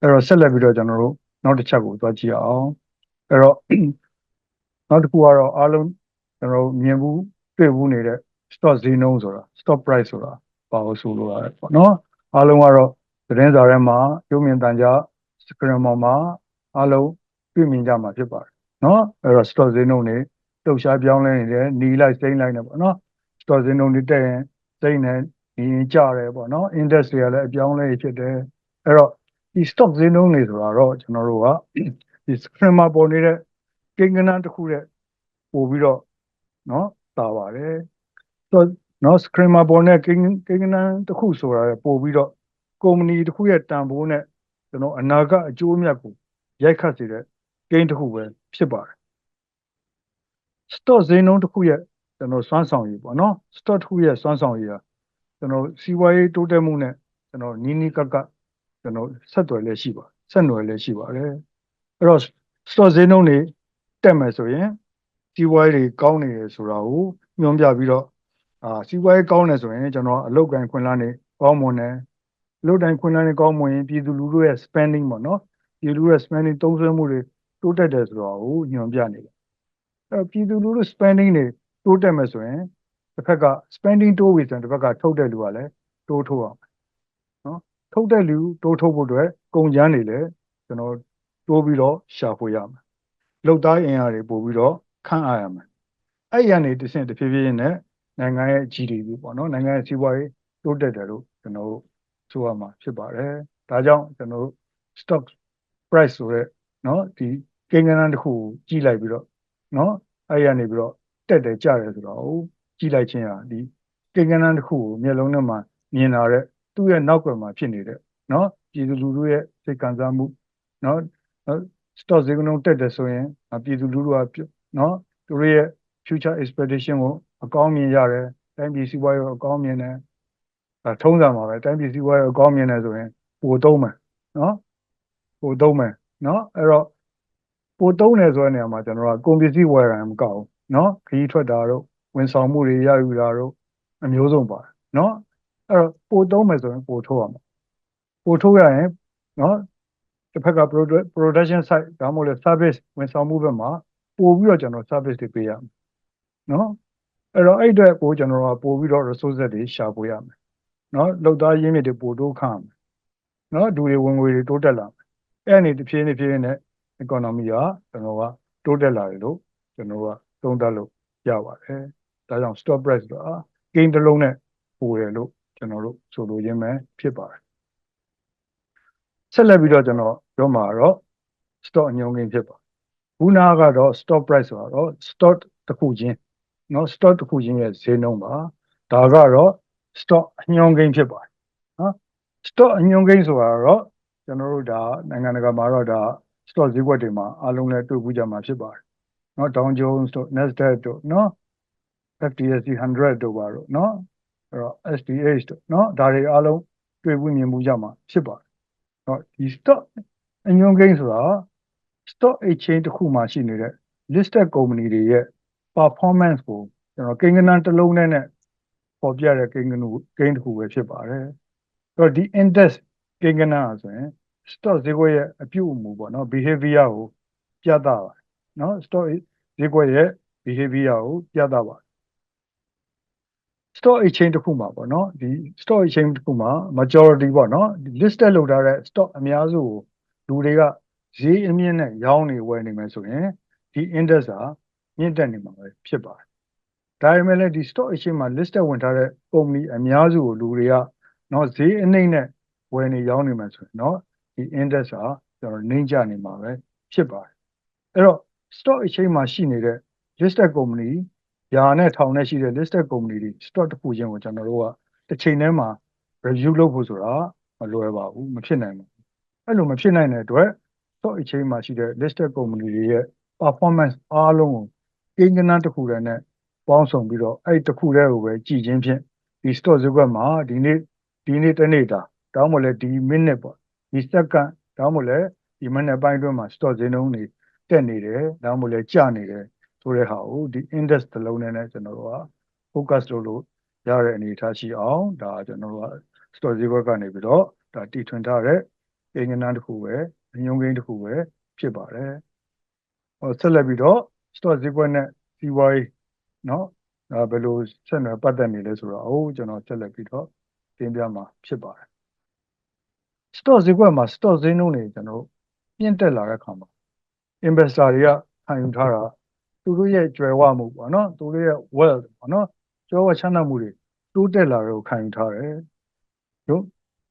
အဲ့တော့ဆက်လက်ပြီးတော့ကျွန်တော်တို့နောက်တစ်ချက်ကိုသွားကြည့်အောင်အဲ့တော့နောက်တစ်ခုကတော့အားလုံးကျွန်တော်တို့မြင်ဘူးတွေ့ဘူးနေတဲ့ stock ဈေးနှုန်းဆိုတာ stock price ဆိုတာဘာလို့ဆိုလိုရလဲပေါ့နော်အားလုံးကတော့သတင်းစာထဲမှာရုပ်မြင်သံကြား screen ပေါ်မှာအားလုံးတွေ့မြင်ကြမှာဖြစ်ပါတယ်နော်အဲ့တော့ stock ဈေးနှုန်းတွေလှုပ်ရှားပြောင်းလဲနေတယ်หนีလိုက်စိမ့်လိုက်နေပေါ့နော် stock ဈေးနှုန်းတွေတက်ရင်စိမ့်နေဒီရင်ကျတယ်ပေါ့နော် index တွေကလည်းအပြောင်းလဲဖြစ်တယ်အဲ့တော့ ဒီ stock ဈေးနှုန်းတွေဆိုတာတော့ကျွန်တော်တို့ကဒီ screen မှာပေါ်နေတဲ့ကိန်းဂဏန်းတစ်ခုတဲ့ပို့ပြီးတော့နော်တာပါတယ်ဆိုနော် screen မှာပေါ်နေတဲ့ကိန်းကိန်းဂဏန်းတစ်ခုဆိုတာပို့ပြီးတော့ကုမ္ပဏီတစ်ခုရဲ့တန်ဖိုးနဲ့ကျွန်တော်အနာဂတ်အကျိုးအမြတ်ကိုရိုက်ခတ်စေတဲ့ကိန်းတစ်ခုပဲဖြစ်ပါတယ် stock ဈေးနှုန်းတစ်ခုရဲ့ကျွန်တော်စွမ်းဆောင်ရည်ပေါ့နော် stock တစ်ခုရဲ့စွမ်းဆောင်ရည်ဟာကျွန်တော်စီးပွားရေးတိုးတက်မှုနဲ့ကျွန်တော်နီးနီးကပ်ကပ် ကျွန်တော်ဆက်သွယ်လည်းရှိပါဆက်နွယ်လည်းရှိပါတယ်အဲ့တော့ stock ဈေးနှုန်းတွေတက်မယ်ဆိုရင်စီးပွားရေးတွေကောင်းနေတယ်ဆိုတာကိုညွှန်ပြပြီးတော့အာစီးပွားရေးကောင်းတယ်ဆိုရင်ကျွန်တော်အလုပ်ကိုင်ခွင့်လန်းနေကောင်းမွန်တယ်အလုပ်တိုင်းခွင့်လန်းနေကောင်းမွန်ရင်ပြည်သူလူထုရဲ့ spending ပေါ့နော်ပြည်သူလူထုရဲ့ spending သုံးစွဲမှုတွေတိုးတက်တယ်ဆိုတာကိုညွှန်ပြနေတယ်အဲ့တော့ပြည်သူလူထု spending တွေတိုးတက်မယ်ဆိုရင်တစ်ဖက်က spending တိုးပြီဆိုရင်တစ်ဖက်ကထုတ်တဲ့လူကလည်းတိုးထုတ်အောင်နော် ထုတ်တဲ့လူတိုးထုတ်ဖို့အတွက်ကုန်ကျန်းတွေလည်းကျွန်တော်တိုးပြီးတော့ရှာဖွေရမယ်လုပ်သားအင်အားတွေပို့ပြီးတော့ခန့်အားရမယ်အဲ့ရနေတစ်ဆင့်တစ်ဖြည်းဖြည်းနဲ့နိုင်ငံရဲ့ GDP ပေါ့နော်နိုင်ငံရဲ့စီးပွားရေးတိုးတက်တယ်လို့ကျွန်တော်တို့ဆိုရမှာဖြစ်ပါတယ်ဒါကြောင့်ကျွန်တော်တို့ stock price ဆိုတဲ့နော်ဒီကိန်းဂဏန်းတစ်ခုကိုကြည့်လိုက်ပြီးတော့နော်အဲ့ရနေပြီးတော့တက်တယ်ကြတယ်ဆိုတော့ကြည့်လိုက်ခြင်းဟာဒီကိန်းဂဏန်းတစ်ခုကိုမျက်လုံးထဲမှာမြင်လာတဲ့ သူ့ရဲ့နောက်ကွယ်မှာဖြစ်နေတဲ့နော်ပြည်သူလူထုရဲ့စိတ်ခံစားမှုနော် stock ဈေးနှုန်းတက်တယ်ဆိုရင်ပြည်သူလူထုကနော်သူတို့ရဲ့ future expectation ကိုအကောင်းမြင်ရတယ်တိုင်းပြည်စီးပွားရေးကိုအကောင်းမြင်တယ်အဲထုံးစံပါပဲတိုင်းပြည်စီးပွားရေးအကောင်းမြင်တယ်ဆိုရင်ပိုသုံးမယ်နော်ပိုသုံးမယ်နော်အဲ့တော့ပိုသုံးတယ်ဆိုတဲ့နေရာမှာကျွန်တော်ကကုန်ပစ္စည်းဝယ်ရမကောက်ဘူးနော်ခရီးထွက်တာတော့ဝန်ဆောင်မှုတွေရယူတာတော့အမျိုးစုံပါတယ်နော် အဲ့တော့ပိုသုံးမယ်ဆိုရင်ပိုထုတ်ရမှာပိုထုတ်ရရင်နော်တစ်ဖက်က production side ဒါမှမဟုတ် service ဝန်ဆောင်မှုဘက်မှာပို့ပြီးတော့ကျွန်တော် service တွေပေးရမယ်နော်အဲ့တော့အဲ့အတွက်ကိုကျွန်တော်ကပို့ပြီးတော့ resources တွေရှာဖွေရမယ်နော်လောက်သားရင်းမြစ်တွေပို့တိုးခန့်မယ်နော်ဒူတွေဝင်ငွေတွေတိုးတက်လာမယ်အဲ့အနေတစ်ဖြည်းဖြည်းနဲ့ economy ကကျွန်တော်ကတိုးတက်လာတယ်လို့ကျွန်တော်ကသုံးသပ်လို့ရပါတယ်ဒါကြောင့် stop price က gain တစ်လုံးနဲ့ပို့တယ်လို့ ကျွန်တော်တို့ဆိုလိုရင်းပဲဖြစ်ပါတယ်ဆက်လက်ပြီးတော့ကျွန်တော်ပြောမှာတော့ stock အညုံကိန်းဖြစ်ပါခုနကတော့ stop price ဆိုတော့ stock တစ်ခုချင်းเนาะ stock တစ်ခုချင်းရဲ့ဈေးနှုန်းပါဒါကတော့ stock အညွှန်းကိန်းဖြစ်ပါတယ်နော် stock အညွှန်းကိန်းဆိုတာတော့ကျွန်တော်တို့ဒါနိုင်ငံတကာမှာတော့ဒါ stock ဈေးကွက်တွေမှာအားလုံးလည်းတွေ့ဘူးကြမှာဖြစ်ပါတယ်နော် Dow Jones တို့ Nasdaq တို့နော် FTSE 100တို့ပါတော့နော် အဲ့တော့ SDH တို့နော်ဒါတွေအားလုံးတွေ့ဘူးမြင်မှုကြမှာဖြစ်ပါတယ်နော်ဒီ stock အညွှန်းကိန်းဆိုတာ stock exchange တစ်ခုမှာရှိနေတဲ့ listed company တွေရဲ့ performance ကိုကျွန်တော်ကိန်းဂဏန်းတစ်လုံးနဲ့ပေါ်ပြတဲ့ကိန်းဂဏန်းကိန်းတစ်ခုပဲဖြစ်ပါတယ်။အဲ့တော့ဒီ index ကိန်းဂဏန်းဆိုရင် stock ဈေးကွက်ရဲ့အပြုအမူပေါ့နော် behavior ကိုပြသပါတယ်နော် stock ဈေးကွက်ရဲ့ behavior ကိုပြသပါတယ် stock exchange တစ်ခုမှာပေါ့နော်ဒီ stock exchange တစ်ခုမှာ majority ပေါ့နော် listed လုပ်ထားတဲ့ stock အများစုကိုလူတွေကဈေးအမြင့်နဲ့ရောင်းနေဝယ်နေမယ်ဆိုရင်ဒီ index ဟာမြင့်တက်နေမှာပဲဖြစ်ပါတယ်ဒါပေမဲ့လည်းဒီ stock exchange မှာ listed ဝင်ထားတဲ့ company အများစုကိုလူတွေကနော်ဈေးအနှိမ့်နဲ့ဝယ်နေရောင်းနေမှာဆိုရင်နော်ဒီ index ဟာကျွန်တော်နှိမ့်ကျနေမှာပဲဖြစ်ပါတယ်အဲ့တော့ stock exchange မှာရှိနေတဲ့ listed company ယာနဲ့ထောင်နဲ့ရှိတဲ့ listed company တွေ stock တစ်ခုချင်းကိုကျွန်တော်တို့ကတစ်ချိန်တည်းမှာ review လုပ်ဖို့ဆိုတာမလွယ်ပါဘူးမဖြစ်နိုင်ဘူးအဲ့လိုမဖြစ်နိုင်တဲ့အတွက် stock exchange မှာရှိတဲ့ listed company တွေရဲ့ performance အားလုံးကိုကိန်းဂဏန်းတစ်ခုတည်းနဲ့ပေါင်းစုံပြီးတော့အဲ့တစ်ခုတည်းကိုပဲကြည်ချင်းဖြင့်ဒီ stock ဈေးကွက်မှာဒီနေ့ဒီနေ့တနေ့တာတောင်းမလဲဒီ minute ပေါ့ဒီ second တောင်းမလဲဒီ minute ပိုင်းအတွင်းမှာ stock ဈေးနှုန်းတွေတက်နေတယ်တောင်းမလဲကျနေတယ် ဆိုတဲ့ဟာကိုဒီ index တစ်လုံးနဲ့ကျွန်တော်တို့က focus လုပ်လို့ရတဲ့အနေအထားရှိအောင်ဒါကျွန်တော်တို့က stock ဈေးကွက်ကနေပြီးတော့ဒါတီထွင်ထားတဲ့ ကိန်းဂဏန်းတစ်ခုပဲအညုံကိန်းတစ်ခုပဲဖြစ်ပါတယ်ဟောဆက်လက်ပြီးတော့ stock ဈေးကွက်နဲ့စီးပွားရေးเนาะအဲဘယ်လိုဆက်နွယ်ပတ်သက်နေလဲဆိုတော့အိုးကျွန်တော်ဆက်လက်ပြီးတော့တင်ပြမှာဖြစ်ပါတယ် stock ဈေးကွက်မှာ stock ဈေးနှုန်းတွေကျွန်တော်တို့မြင့်တက်လာတဲ့အခါမှာ investor တွေကခံယူထားတာ သူတို့ရဲ့ကြွယ်ဝမှုပေါ့နော်သူတို့ရဲ့ wealth ပေါ့နော်ကြွယ်ဝချမ်းသာမှုတွေတိုးတက်လာတယ်ကိုခံယူထားတယ်တို့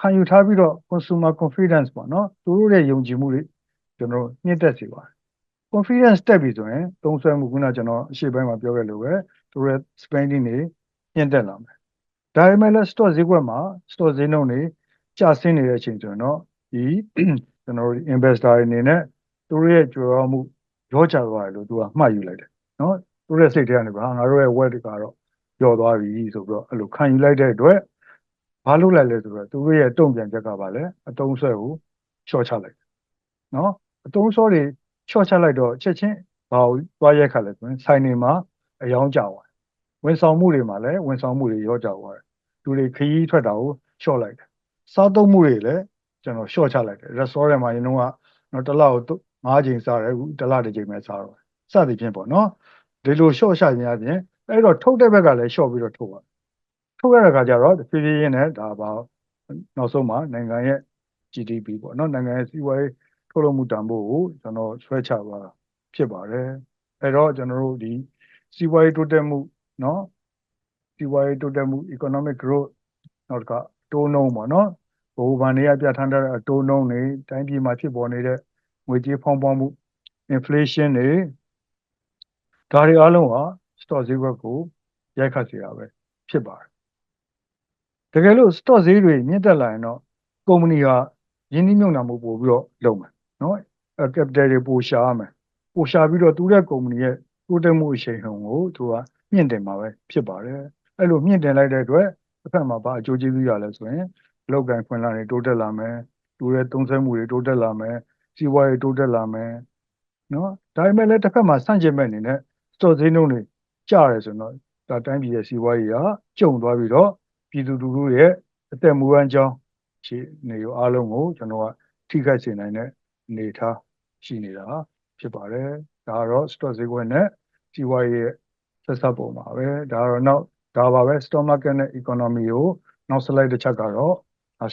ခံယူထားပြီးတော့ consumer confidence ပေါ့နော်သူတို့ရဲ့ယုံကြည်မှုတွေကျွန်တော်တို့မြင့်တက်စေပါတယ် confidence တက်ပြီဆိုရင်သုံးဆွဲမှုခုနကျွန်တော်အရှေ့ပိုင်းမှာပြောခဲ့လို့ပဲသူတို့ရဲ့ spending တွေမြင့်တက်လာမယ်ဒါပေမဲ့လည်း stock ဈေးကွက်မှာ stock ဈေးနှုန်းတွေကျဆင်းနေတဲ့အချိန်ဆိုရင်တော့ဒီကျွန်တော်တို့ investor တွေအနေနဲ့သူတို့ရဲ့ကြွယ်ဝမှု ရောကြသွားတယ်လို့သူကမှတ်ယူလိုက်တယ်နော်သူတို့ရဲ့စိတ်ထဲကနေပါငါတို့ရဲ့ web တွေကတော့ကျော်သွားပြီဆိုပြီးတော့အဲ့လိုခံယူလိုက်တဲ့အတွက်ဘာလုပ်လိုက်လဲဆိုတော့သူတို့ရဲ့တုံ့ပြန်ချက်ကပါလဲအတုံးဆွဲကိုချော့ချလိုက်တယ်နော်အတုံးဆွဲတွေချော့ချလိုက်တော့ချက်ချင်းဘာကိုသွားရက်ခတ်လဲဆိုရင်ဆိုင်နေမှာအယောင်းကျသွားတယ်ဝန်ဆောင်မှုတွေမှာလည်းဝန်ဆောင်မှုတွေရောကျသွားတယ်လူတွေခရီးထွက်တာကိုချော့လိုက်တယ်စားသုံးမှုတွေလည်းကျွန်တော် short ချလိုက်တယ် restaurant မှာရင်တော့နော်တစ်လောက် ၅ချိန်စားတယ်အခုတစ်လတစ်ချိန်ပဲစားတော့စသည်ဖြင့်ပေါ့နော်ဒီလို short ချခြင်းအပြင်အဲ့တော့ထုတ်တဲ့ဘက်ကလည်း short ပြီးတော့ထုတ်ပါထုတ်ရတဲ့ခါကျတော့ဖြည်းဖြည်းချင်းနဲ့ဒါပါနောက်ဆုံးမှာနိုင်ငံရဲ့ GDP ပေါ့နော်နိုင်ငံရဲ့စီးပွားရေးထုတ်လုပ်မှုတန်ဖိုးကိုကျွန်တော်ဆွဲချပါဖြစ်ပါတယ်အဲ့တော့ကျွန်တော်တို့ဒီစီးပွားရေးတိုးတက်မှုနော်စီးပွားရေးတိုးတက်မှု economic growth နောက်ကတိုးနှုံးပေါ့နော်ဘိုးဘန်တွေကပြဋ္ဌာန်းထားတဲ့အတိုးနှုံးတွေတိုင်းပြည်မှာဖြစ်ပေါ်နေတဲ့ ငွေကြေးဖောင်းပွားမှု inflation တွေဒါတွေအားလုံးဟာ stock ဈေးကွက်ကိုရိုက်ခတ်စေတာပဲဖြစ်ပါတယ်တကယ်လို့ stock ဈေးတွေမြင့်တက်လာရင်တော့ကုမ္ပဏီဟာရင်းနှီးမြှုပ်နှံမှုပို့ပြီးတော့လုပ်မယ်နော် capital တွေပိုရှာရမယ်ပိုရှာပြီးတော့သူတဲ့ကုမ္ပဏီရဲ့တိုးတက်မှုအရှိန်ဟုန်ကိုသူကမြင့်တင်မှာပဲဖြစ်ပါတယ်အဲ့လိုမြင့်တင်လိုက်တဲ့အတွက်တစ်ဖက်မှာဘာအကျိုးကျေးဇူးရလဲဆိုရင်အလောက်ကန်ခွင့်လာတွေတိုးတက်လာမယ်သူရဲ့သုံးဆွဲမှုတွေတိုးတက်လာမယ် စီးပွားရေးတိုးတက်လာမယ်နော်ဒါပေမဲ့လည်းတစ်ဖက်မှာဆန့်ကျင်မဲ့အနေနဲ့စတော့ဈေးနှုန်းတွေကျရဲဆိုတော့ဒါတိုင်းပြည်ရဲ့စီးပွားရေးကကျုံသွားပြီးတော့ပြည်သူလူထုရဲ့အသက်မူဝမ်းကြောင်းခြေနေရောအားလုံးကိုကျွန်တော်ကထိခိုက်စေနိုင်တဲ့အနေအထားရှိနေတာဖြစ်ပါတယ်ဒါကတော့ stock ဈေးကွက်နဲ့စီးပွားရေးရဲ့ဆက်စပ်ပုံပါပဲဒါကတော့နောက်ဒါပါပဲ stock market နဲ့ economy ကိုနောက် slide တစ်ချက်ကတော့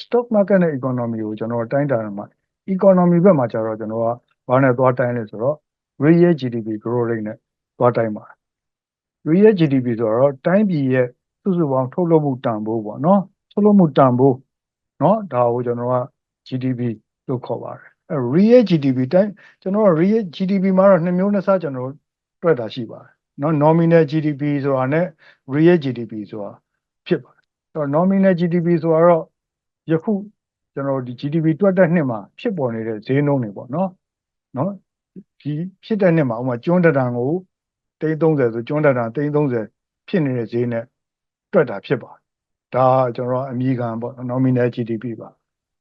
stock market နဲ့ economy ကိုကျွန်တော်တိုင်းတာမှာ economy ဘက်မှာကျတော့ကျွန်တော်ကဘာနဲ့သွားတိုင်းလဲဆိုတော့ real GDP growth rate နဲ့သွားတိုင်းပါ real GDP ဆိုတော့တိုင်းပြည်ရဲ့စုစုပေါင်းထုတ်လုပ်မှုတန်ဖိုးပေါ့နော်ထုတ်လုပ်မှုတန်ဖိုးနော်ဒါကိုကျွန်တော်က GDP လို့ခေါ်ပါတယ်အဲ real GDP တိုင်းကျွန်တော်က real GDP မှာတော့နှစ်မျိုးနှစ်စားကျွန်တော်တွက်တာရှိပါတယ်နော် nominal GDP ဆိုတာနဲ့ real GDP ဆိုတာဖြစ်ပါတယ်အဲ့တော့ nominal GDP ဆိုတာတော့ယခု ကျွန်တော်ဒီ GDP တွက်တဲ့နှစ်မှာဖြစ်ပေါ်နေတဲ့ဈေးနှုန်းတွေပေါ့နော်နော်ဒီဖြစ်တဲ့နှစ်မှာဥပမာကျွန်းတံတန်ကိုတိန်း30ဆိုကျွန်းတံတန်တိန်း30ဖြစ်နေတဲ့ဈေးနဲ့တွက်တာဖြစ်ပါတယ်ဒါကျွန်တော်အမိခံပေါ့ nominal GDP ပါ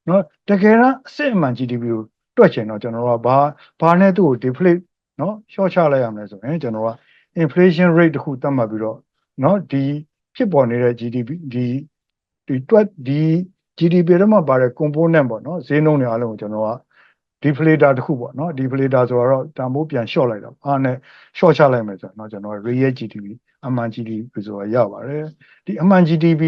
နော်တကယ်တော့အစစ်အမှန် GDP ကိုတွက်ချင်တော့ကျွန်တော်ကဘာဘာနဲ့သူ့ကို deflate နော်ရှော့ချလိုက်ရမလဲဆိုရင်ကျွန်တော်က inflation rate တခုသတ်မှတ်ပြီးတော့နော်ဒီဖြစ်ပေါ်နေတဲ့ GDP ဒီဒီတွက်ဒီ GDP ထဲမှာပါတဲ့ component ပေါ့နော်ဈေးနှုန်းတွေအားလုံးကိုကျွန်တော်က deflator တခုပေါ့နော် deflator ဆိုတော့တန်ဖိုးပြန် short လိုက်တာအားနဲ့ short ချလိုက်မယ်ဆိုတော့ကျွန်တော် real GDP အမှန် GDP ဆိုတာရပါတယ်ဒီအမှန် GDP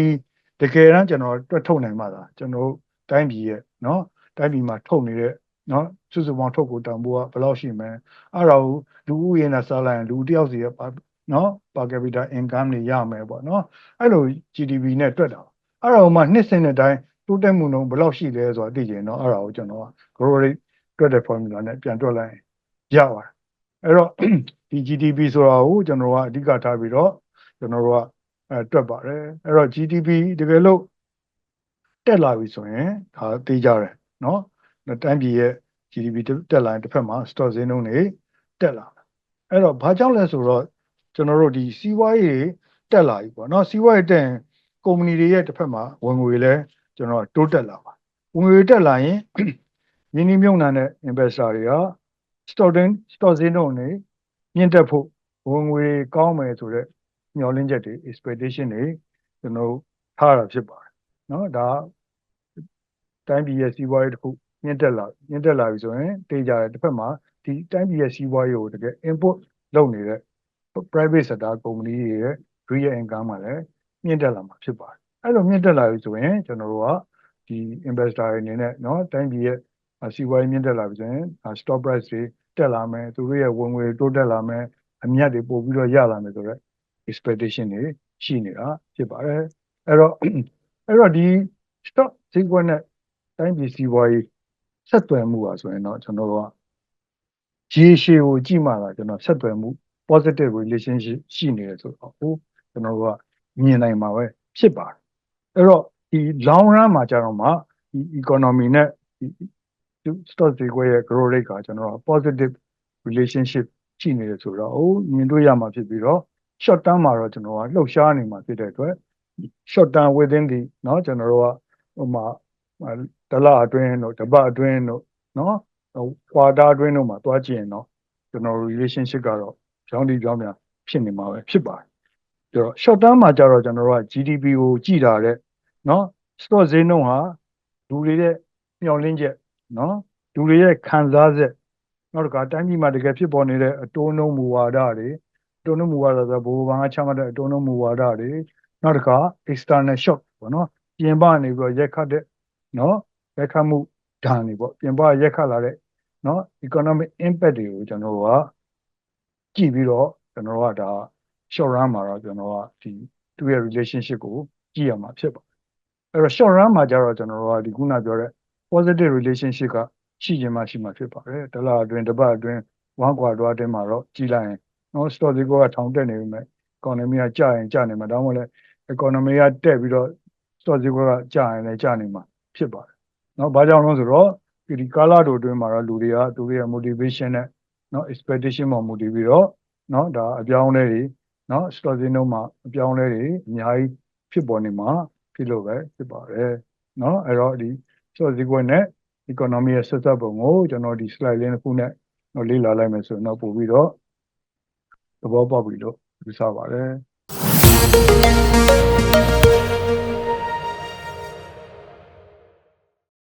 တကယ်တမ်းကျွန်တော်တွက်ထုတ်နိုင်မှသာကျွန်တော်တိုင်းပြည်ရဲ့နော်တိုင်းပြည်မှာထုတ်နေတဲ့နော်စုစုပေါင်းထုတ်ကိုတန်ဖိုးကဘယ်လောက်ရှိမလဲအဲ့ဒါကိုလူဦးရေနဲ့စားလိုက်ရင်လူတစ်ယောက်စီရဲ့နော် per capita income တွေရမယ်ပေါ့နော်အဲ့လို GDP နဲ့တွက်တာအဲ့ဒါကိုမှနှစ်စဉ်တဲ့အတိုင်း တိုးတက်မှုနှုန်းဘယ်လောက်ရှိလဲဆိုတာသိကြရင်တော့အဲ့ဒါကိုကျွန်တော်က growth rate တွက်တဲ့ formula နဲ့ပြန်တွက်လိုက်ရပါတယ်အဲ့တော့ဒီ GDP ဆိုတာကိုကျွန်တော်ကအဓိကထားပြီးတော့ကျွန်တော်တို့ကအဲတွက်ပါတယ်အဲ့တော့ GDP တကယ်လို့တက်လာပြီဆိုရင်ဒါသိကြတယ်နော်တိုင်းပြည်ရဲ့ GDP တက်လာရင်တစ်ဖက်မှာ stock ဈေးနှုန်းတွေတက်လာအဲ့တော့ဘာကြောင့်လဲဆိုတော့ကျွန်တော်တို့ဒီစီးပွားရေးတက်လာပြီပေါ့နော်စီးပွားရေးတက်ရင်ကုမ္ပဏီတွေရဲ့တစ်ဖက်မှာဝင်ငွေလဲ ကျွန်တော်တိုးတက်လာပါဝင်ငွေတက်လာရင်ရင်းနှီးမြှုပ်နှံတဲ့ investor တွေက stock တင် stock ဈေးနှုန်းတွေမြင့်တက်ဖို့ဝင်ငွေကောင်းမယ်ဆိုတော့မျှော်လင့်ချက်တွေ expectation တွေကျွန်တော်ထားတာဖြစ်ပါတယ်เนาะဒါတိုင်းပြည်ရဲ့စီးပွားရေးတစ်ခု မြင့်တက်လာမြင့်တက်လာပြီဆိုရင်တေးကြတယ်တစ်ဖက်မှာဒီတိုင်းပြည်ရဲ့စီးပွားရေးကိုတကယ် input လုပ်နေတဲ့ private sector company တွေရဲ့ real income မှာလည်းမြင့်တက်လာမှာဖြစ်ပါတယ် အဲ့လိုမြင့်တက်လာပြီဆိုရင်ကျွန်တော်တို့ကဒီ investor တွေအနေနဲ့เนาะတိုင်းပြည်ရဲ့စီးပွားရေးမြင့်တက်လာပြီဆိုရင် stock price တွေတက်လာမယ်သူတို့ရဲ့ဝင်ငွေတိုးတက်လာမယ်အမြတ်တွေပို့ပြီးတော့ရလာမယ်ဆိုတော့ expectation တွေရှိနေတာဖြစ်ပါတယ်အဲ့တော့အဲ့တော့ဒီ stock ဈေးကွက်နဲ့တိုင်းပြည်စီးပွားရေးဆက်သွယ်မှုပါဆိုရင်တော့ကျွန်တော်တို့ကရေရှည်ကိုကြည့်မှလာကျွန်တော်ဆက်သွယ်မှု positive relationship ရှိနေတယ်ဆိုတော့ဟိုကျွန်တော်တို့ကမြင်နိုင်မှာပဲဖြစ်ပါတယ် အဲ့တော့ဒီ long run မှာကျတော့မှဒီ economy နဲ့ဒီ stock ဈေးကွက်ရဲ့ growth rate ကကျွန်တော်တို့ positive relationship ရှိနေတယ်ဆိုတော့ဟိုမြင်တွေ့ရမှာဖြစ်ပြီးတော့ short term မှာတော့ကျွန်တော်ကလှုပ်ရှားနေမှာဖြစ်တဲ့အတွက် short term within the เนาะကျွန်တော်တို့ကဟိုမှာတလအတွင်းတို့တပတ်အတွင်းတို့เนาะ quarter အတွင်းတို့မှာတွားကြည့်ရင်တော့ကျွန်တော် relationship ကတော့ကြောင်းဒီကြောင်းများဖြစ်နေမှာပဲဖြစ်ပါတယ်။ဒါတော့ short term မှာကျတော့ကျွန်တော်တို့က GDP ကိုကြည့်တာတဲ့ နော်စတော့ဈေးနှုန်းဟာလူတွေရဲ့မျှော်လင့်ချက်နော်လူတွေရဲ့ခံစားချက်နောက်တစ်ခါတိုင်းပြည်မှာတကယ်ဖြစ်ပေါ်နေတဲ့အတိုးနှုန်းမူဝါဒတွေအတိုးနှုန်းမူဝါဒဆိုဘိုးဘန်ကချမှတ်တဲ့အတိုးနှုန်းမူဝါဒတွေနောက်တစ်ခါ external shock ပေါ့နော်ပြင်ပနေပြီးတော့ရက်ခတ်တဲ့နော်ရက်ခတ်မှုဒဏ်တွေပေါ့ပြင်ပရက်ခတ်လာတဲ့နော် economic impact တွေကိုကျွန်တော်ကကြည့်ပြီးတော့ကျွန်တော်ကဒါ short run မှာတော့ကျွန်တော်ကဒီသူ့ရဲ့ relationship ကိုကြည့်ရမှာဖြစ်ပါ အဲ့တော့ short run မှာကျတော့ကျွန်တော်တို့ကဒီခုနပြောတဲ့ positive relationship ကရှိခြင်းမှရှိမှဖြစ်ပါတယ်တလားအတွင်းတစ်ပတ်အတွင်းဝမ်ကွာတော့အတွင်းမှာတော့ကြည်လိုက်ရင်နော် stock ဈေးကထောင်တက်နေပြီမဲ့ economy ကကျရင်ကျနေမှာဒါမှမဟုတ်လဲ economy ကတက်ပြီးတော့ stock ဈေးကကျရင်လည်းကျနေမှာဖြစ်ပါတယ်နော်ဘာကြောင့်လဲဆိုတော့ဒီကာလတို့အတွင်းမှာတော့လူတွေကသူတို့ရဲ့ motivation နဲ့နော် expectation ပေါ်မူတည်ပြီးတော့နော်ဒါအပြောင်းအလဲတွေနော် stock ဈေးနှုန်းမှာအပြောင်းအလဲတွေအများကြီးဖြစ်ပေါ်နေမှာ ဖြစ်လို့ပဲဖြစ်ပါတယ်နော်အဲ့တော့ဒီ stock ဈေးကွက်နဲ့ economy ရဲ့ဆက်စပ်ပုံကိုကျွန်တော်ဒီ slide လေးတစ်ခုနဲ့တော့လေ့လာလိုက်မယ်ဆိုရင်တော့ပို့ပြီးတော့သဘောပေါက်ပြီလို့ယူဆပါတယ်